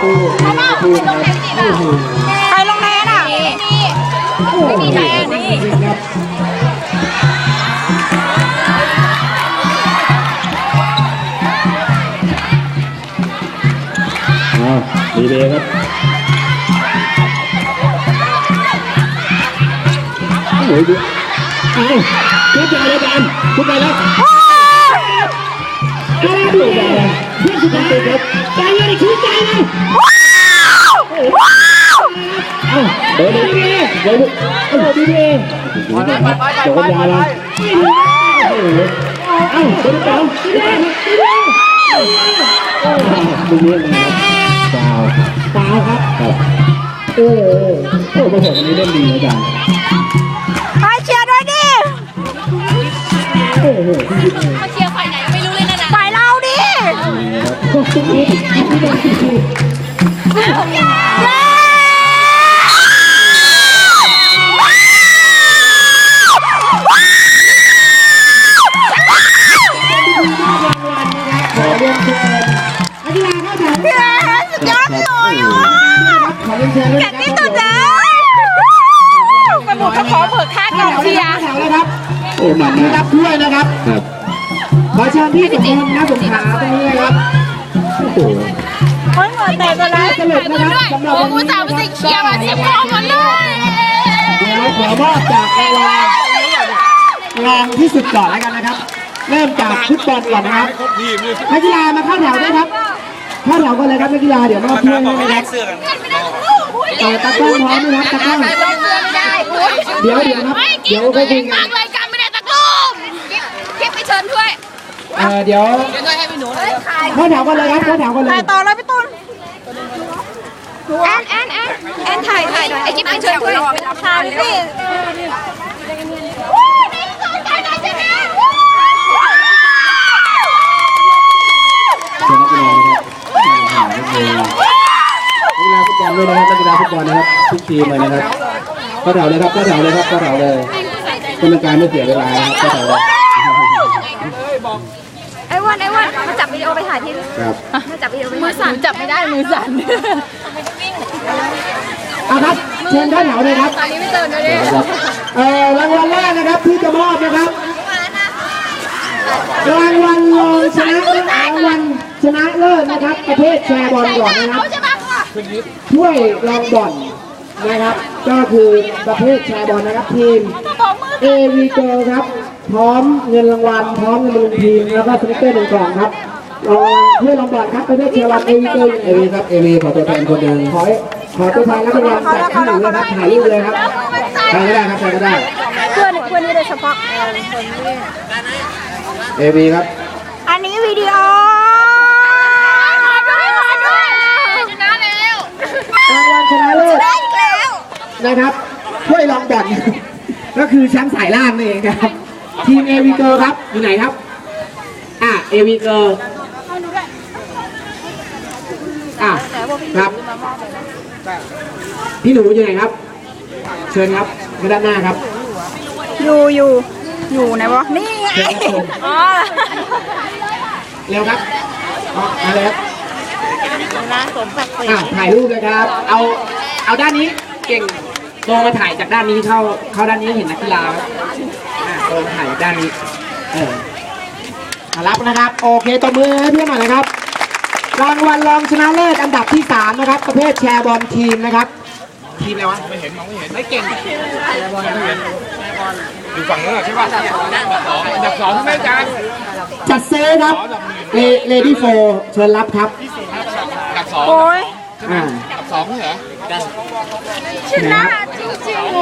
แล้วก็ลงแทนพี่ดิบอะใครลงแทนอะนี่ไม่มีแทนนี่เอาดีเลยครับโอ้ยดูเอาขึ้นไปแล้วกันขึ้นไปแล้วโอ้ยดูแบบเพื่อนสุดท้ายครับ ใจเย็นขึ้นใจเลยเอ้าเดี๋ยวดีเบเดี๋ยวเอ้าดีเบไปไปไปไปไปโอ้โหเอ้าเดี๋ยวเดี๋ยวดีเบดีเบลูกนี้นะครับฟาวฟาวครับครับโอ้โหโอ้โหประสบวันนี้เล่นดีอาจารย์ พี่แอนสุดยอดไปเลยอะขอเรียนเชิญด้วยเก่งนะที่สุดแล้วสมุดก็ขอเบิกค่ากองเชียร์แถวเลยครับโอ้หมันรับถ้วยนะครับครับ ขอเชิญพี่สมพลนะสงขลาตรงนี้เลยครับ โอ้โหโอ้ยหัวแต่กไปแล้วสรุปนะครับสำหรับโอ้วันโหนี้สาวมาสิเชียร์มาเชียร์พ่อหมดเลยเดี๋ยวขอมอบจากรางวัลรองที่สุดก่อนแล้วกันนะครับ เริ่มจากฟุตบอลก่อนนะครับนักกีฬามาเข้าแถวด้วยครับเข้าแถวกันเลยครับนักกีฬาเดี๋ยวมอบถ้วยให้นะครับเออตากล้องพร้อมไหมครับตากล้องเดี๋ยวเดี๋ยวครับเดี๋ยวก็คุยกันกเลยการไม่ได้ตะกลุ่มคลิปไปเชิญด้วยเดี๋ยว เลยเข้าแถวกันเลยครับเข้าแถวกันเลถ่ายยต่อเลยพี่ตุลแอนแอนแอนแอนถ่ายถ่ายไอ้คลิปไปเชิญด้วยถ่ายสิเชิญนักกีฬานะครับนักกีฬาฟุตบอลด้วยนะครับนักกีฬาฟุตบอลนะครับทุกทีมเลยนะครับเข้าแถวเลยครับเข้าแถวเลยครับเข้าแถวเลยกรรมการไม่เสียเวลานะครับเข้าแถวเลยไอ้วันไอ้วันมาจับวิดีโอไปถ่ายที่ครับมาจับวิดีโอไปมือสั่นจับไม่ได้มือสั่นเอาครับเชิญเข้าแถวเลยครับตอนนี้ไม่เจอเลยครับเอ่อรางวัลแรกนะครับที่จะมอบนะครับรางวัลรองชนะเลิศรางวัลชนะเลิศนะครับ ประเภทแชร์บอลก่อนนะครับเขาใช่ปะถ้วยรองบอลนะครับ ก็คือประเภทแชร์บอลนะครับทีมเอวีเกครับ พร้อมเงินรางวัลพร้อมเงินบำรุงทีมแล้วก็สติ๊กเกอร์หนึ่งกล่องครับรางวัลถ้วยรองบอลครับประเภทแชร์บอลเอวีเกเอวีครับเอวีขอตัวแทนคนหนึ่งขอขอตัวแทนรับรางวัลจากที่หนึ่งเลยครับถ่ายรูปเลยครับใครก็ได้ครับใครก็ได้เพื่อนเพื่อนนี่โดยเฉพาะเอวีครับ อันนี้วิดีโอด้วยขอด้วยชนะแล้วรางวัลชนะเลิศได้อีกแล้วนะครับถ้วยรองบอลก็คือแชมป์สายล่างนี่เองครับ ทีมเอวีเกครับอยู่ไหนครับ อะเอวีเกอะครับ พี่หนูอยู่ไหนครับ เชิญครับมาด้านหน้าครับ อยู่อยู่อยู่ไหนวะนี่ไงอ๋อเร็วครับเอาเอาเลยครับร้านสมศักดิ์ศรีอะถ่ายรูปเลยครับ เอาเอาด้านนี้เก่งโตมาถ่ายจากด้านนี้เข้าเข้าด้านนี้เห็นนักกีฬาครับ อะโตมาถ่ายจากด้านนี้ เออมารับนะครับ โอเคตบมือให้เพื่อนหน่อยนะครับ รางวัลรองชนะเลิศอันดับที่3นะครับ ประเภทแชร์บอลทีมนะครับ ทีมอะไรวะ ไม่เห็นมองไม่เห็น ไม่เก่งอยู่ฝั่งนั้นเหรอใช่ป่ะอันดับสองอันดับสองใช่ไหมอาจารย์จัดเซครับเลดี้โฟเชิญรับครับอันดับสองโอ้ยอ่าอันดับสองไม่เหรอชนะจริงๆ